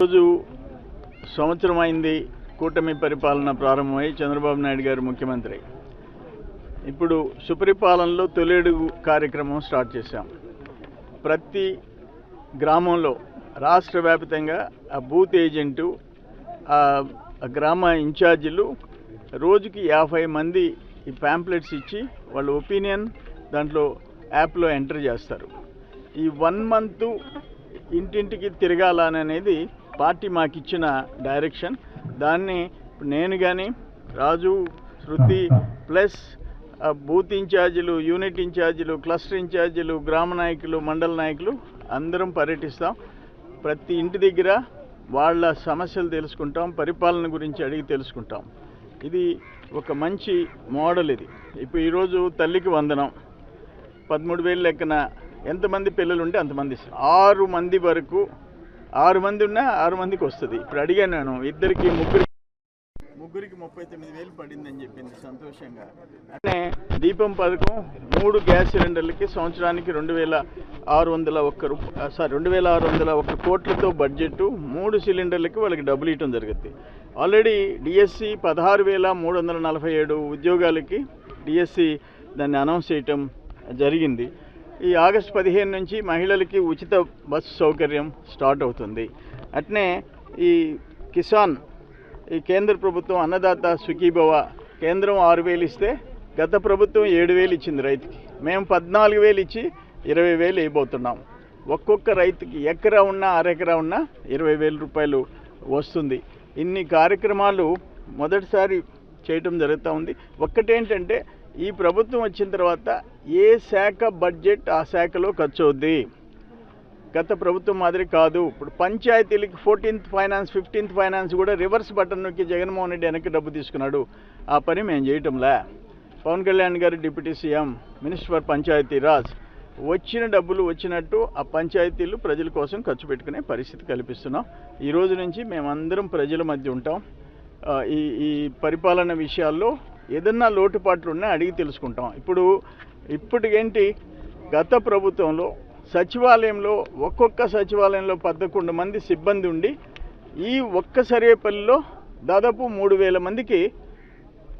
రోజు సంవత్సరం అయింది కూటమి పరిపాలన ప్రారంభమై చంద్రబాబు నాయుడు గారు ముఖ్యమంత్రి. ఇప్పుడు సుపరిపాలనలో తొలేడుగు కార్యక్రమం స్టార్ట్ చేశాం. ప్రతి గ్రామంలో రాష్ట్ర వ్యాప్తంగా ఆ బూత్ ఏజెంటు ఆ ఆ గ్రామ ఇన్ఛార్జీలు రోజుకి యాభై మంది ఈ ప్యాంప్లెట్స్ ఇచ్చి వాళ్ళ ఒపీనియన్ దాంట్లో యాప్లో ఎంటర్ చేస్తారు. ఈ వన్ మంత్ ఇంటింటికి తిరగాలనేది పార్టీ మాకు ఇచ్చిన డైరెక్షన్ దాన్ని నేను కానీ రాజు శృతి ప్లస్ బూత్ ఇన్ఛార్జీలు యూనిట్ ఇన్ఛార్జీలు క్లస్టర్ ఇన్ఛార్జీలు గ్రామ నాయకులు మండల నాయకులు అందరం పర్యటిస్తాం. ప్రతి ఇంటి దగ్గర వాళ్ళ సమస్యలు తెలుసుకుంటాం పరిపాలన గురించి అడిగి తెలుసుకుంటాం. ఇది ఒక మంచి మోడల్ ఇది. ఇప్పుడు ఈరోజు తల్లికి వందనం. పదమూడు వేలు లెక్కన ఎంతమంది పిల్లలు ఉంటే అంతమంది. ఆరు మంది వరకు ఆరు మంది ఉన్నా ఆరు మందికి వస్తుంది. ఇప్పుడు అడిగాను నేను ఇద్దరికి ముగ్గురికి ముగ్గురికి ముప్పై తొమ్మిది వేలు పడిందని చెప్పింది సంతోషంగా. అట్లనే దీపం పథకం మూడు గ్యాస్ సిలిండర్లకి సంవత్సరానికి రెండు వేల ఆరు వందల ఒక్క రూప సారీ రెండు వేల ఆరు వందల ఒక్క కోట్లతో బడ్జెట్ మూడు సిలిండర్లకి వాళ్ళకి డబ్బులు ఇవ్వడం జరుగుద్ది. ఆల్రెడీ డిఎస్సి పదహారు వేల మూడు వందల నలభై ఏడు ఉద్యోగాలకి డిఎస్సి దాన్ని అనౌన్స్ చేయటం జరిగింది. ఈ ఆగస్టు పదిహేను నుంచి మహిళలకి ఉచిత బస్సు సౌకర్యం స్టార్ట్ అవుతుంది. అట్నే ఈ కిసాన్ ఈ కేంద్ర ప్రభుత్వం అన్నదాత సుఖీభవ కేంద్రం ఆరు వేలు ఇస్తే గత ప్రభుత్వం ఏడు వేలు ఇచ్చింది రైతుకి. మేము పద్నాలుగు వేలు ఇచ్చి ఇరవై వేలు వేయబోతున్నాం. ఒక్కొక్క రైతుకి ఎకరా ఉన్నా అరెకరా ఉన్నా ఇరవై వేల రూపాయలు వస్తుంది. ఇన్ని కార్యక్రమాలు మొదటిసారి చేయటం జరుగుతూ ఉంది. ఒక్కటేంటంటే ఈ ప్రభుత్వం వచ్చిన తర్వాత ఏ శాఖ బడ్జెట్ ఆ శాఖలో ఖర్చు అవుద్ది గత ప్రభుత్వం మాదిరి కాదు. ఇప్పుడు పంచాయతీలకి ఫోర్టీన్త్ ఫైనాన్స్ ఫిఫ్టీన్త్ ఫైనాన్స్ కూడా రివర్స్ బటన్ నొక్కి జగన్మోహన్ రెడ్డి వెనక్కి డబ్బు తీసుకున్నాడు. ఆ పని మేము చేయటంలే? పవన్ కళ్యాణ్ గారు deputy CM minister for Panchayat Raj వచ్చిన డబ్బులు వచ్చినట్టు ఆ పంచాయతీలు ప్రజల కోసం ఖర్చు పెట్టుకునే పరిస్థితి కల్పిస్తున్నాం. ఈ రోజు నుంచి మేమందరం ప్రజల మధ్య ఉంటాం. ఈ ఈ పరిపాలన విషయాల్లో ఏదన్నా లోటుపాట్లు ఉన్నా అడిగి తెలుసుకుంటాం. ఇప్పుడు ఇప్పటికేంటి గత ప్రభుత్వంలో సచివాలయంలో ఒక్కొక్క సచివాలయంలో పదకొండు మంది సిబ్బంది ఉండి ఈ ఒక్క సరేపల్లిలో దాదాపు మూడు వేల మందికి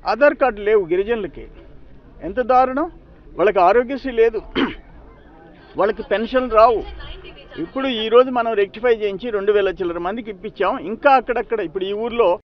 ఆధార్ కార్డు లేవు గిరిజనులకి. ఎంత దారుణం? వాళ్ళకి ఆరోగ్యశ్రీ లేదు. వాళ్ళకి పెన్షన్ రావు. ఇప్పుడు ఈరోజు మనం రెక్టిఫై చేయించి రెండు వేల చిల్లర మందికి ఇప్పించాం. ఇంకా అక్కడక్కడ ఇప్పుడు ఈ ఊర్లో